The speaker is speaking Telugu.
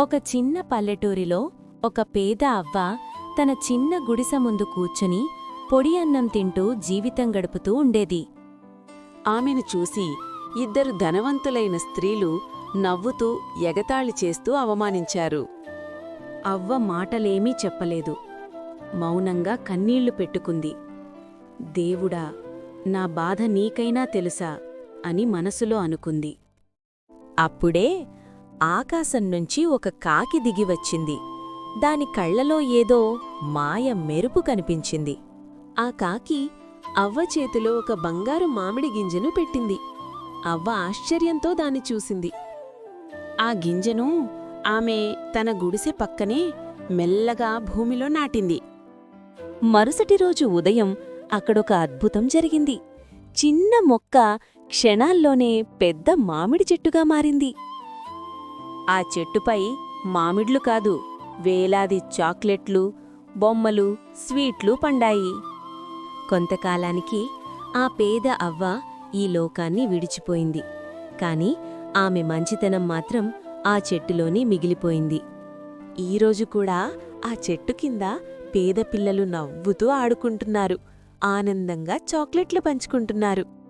ఒక చిన్న పల్లెటూరిలో ఒక పేద అవ్వ తన చిన్న గుడిసె ముందు కూర్చుని పొడి అన్నం తింటూ జీవితం గడుపుతూ ఉండేది. ఆమెను చూసి ఇద్దరు ధనవంతులైన స్త్రీలు నవ్వుతూ ఎగతాళి చేస్తూ అవమానించారు. అవ్వ మాటలేమీ చెప్పలేదు. మౌనంగా కన్నీళ్ళు పెట్టుకుంది. దేవుడా నా బాధ నీకైనా తెలుసా? అని మనసులో అనుకుంది. అప్పుడే ఆకాశం నుంచి ఒక కాకి దిగివచ్చింది దాని కళ్ళలో ఏదో మాయ మెరుపు కనిపించింది. ఆ కాకి అవ్వ చేతిలో ఒక బంగారు మామిడి గింజను పెట్టింది. అవ్వ ఆశ్చర్యంతో దాన్ని చూసింది. ఆ గింజను ఆమె తన గుడిసె పక్కనే మెల్లగా భూమిలో నాటింది. మరుసటి రోజు ఉదయం అక్కడొక అద్భుతం జరిగింది. చిన్న మొక్క క్షణాల్లోనే పెద్ద మామిడి చెట్టుగా మారింది. ఆ చెట్టుపై మామిడ్లు కాదు వేలాది చాక్లెట్లు బొమ్మలు స్వీట్లు పండాయి. కొంతకాలానికి ఆ పేద అవ్వ ఈ లోకాన్ని విడిచిపోయింది. కాని ఆమె మంచితనం మాత్రం ఆ చెట్టులోనే మిగిలిపోయింది. ఈరోజు కూడా ఆ చెట్టు కింద పేద పిల్లలు నవ్వుతూ ఆడుకుంటున్నారు. ఆనందంగా చాక్లెట్లు పంచుకుంటున్నారు.